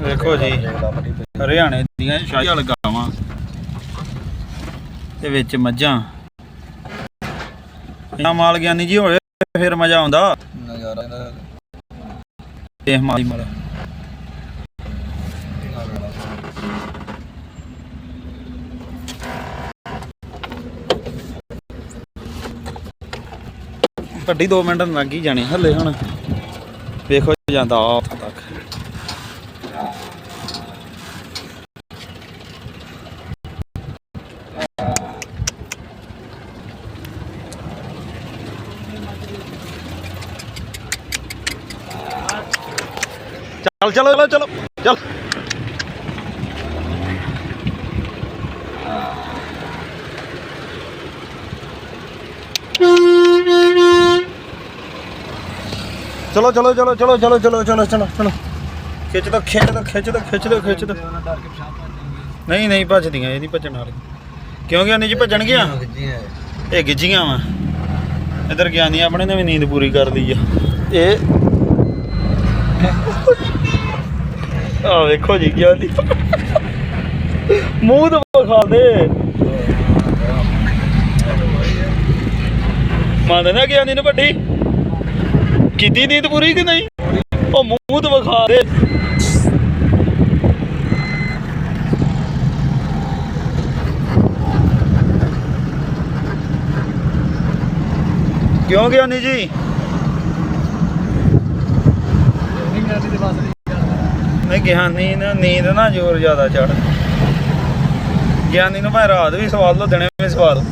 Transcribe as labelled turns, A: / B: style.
A: ਵੇਖੋ ਜੀ ਹਰਿਆਣੇ ਦੀਆਂ ਸ਼ਾਹੀ ਵਾਲ ਗਾਵਾਂ ਤੇ ਵਿੱਚ ਮੱਝਾਂ। ਇਹਨਾਂ ਮਾਲ ਗਿਆਨੀ ਜੀ ਹੋਵੇ ਫਿਰ ਮਜ਼ਾ ਆਉਂਦਾ।
B: ਨਜ਼ਾਰਾ ਇਹਦਾ।
A: ਦੇਖ ਮਾਲੀ ਮਾਲ। ਵੱਡੀ 2 ਮਿੰਟ ਲੱਗ ਹੀ ਜਾਣੇ ਹੱਲੇ ਹੁਣ। ਵੇਖੋ ਜਾਂਦਾ ਆ। ਚੱਲ ਚਲੋ ਚਲੋ ਚਲੋ ਚੱਲ। ਚਲੋ ਚਲੋ ਚਲੋ ਚਲੋ ਚਲੋ ਚਲੋ ਚਲੋ ਚਲੋ ਚਲੋ। ਖਿੱਚ ਦੋ ਖਿੱਚ ਦੋ ਖਿੱਚ ਦੋ ਖਿੱਚ ਦੋ ਖਿੱਚ ਦੋ
B: ਉਹਨਾਂ
A: ਨਹੀਂ ਨਹੀਂ ਭੱਜਦੀਆਂ ਇਹ ਨਹੀਂ ਭੱਜਣ ਵਾਲੀ। ਕਿਉਂਕਿ ਅੰਨੀ ਜੀ ਭੱਜਣਗੀਆਂ
B: ਜੀ ਹੈ
A: ਇਹ ਗਿੱਜੀਆਂ ਵਾ। ਇਧਰ ਗਿਆਨੀ ਆਪਣੇ ਨੇ ਵੀ ਨੀਂਦ ਪੂਰੀ ਕਰ ਲਈ ਆ। ਇਹ ਆ ਵੇਖੋ ਜੀ ਗਿਆਨੀ ਮੂੰਹ ਤੋਂ ਵਿਖਾ ਦੇ ਮੰਨਦੇ ਨਾ ਗਿਆਨੀ ਨੂੰ ਵੱਡੀ। ਕੀਤੀ ਨੀਂਦ ਪੂਰੀ ਕਿ ਨਹੀਂ? ਉਹ ਮੂੰਹ ਤੋਂ ਵਿਖਾ ਦੇ। ਕਿਉਂ ਗਿਆਨੀ ਜੀ
B: ਨਹੀਂ ਮਿਲਦੀ ਤੇ ਬਸ
A: ਨਹੀਂ ਗਿਆਨੀ ਨੂੰ ਨੀਂਦ ਨਾ ਜ਼ੋਰ ਜ਼ਿਆਦਾ ਚੜ ਗਿਆਨੀ ਨੂੰ ਭਾਵੇਂ ਰਾਤ ਵੀ ਸਵਾਲ ਲੋ ਦਿਨੇ ਵੀ ਸਵਾਲ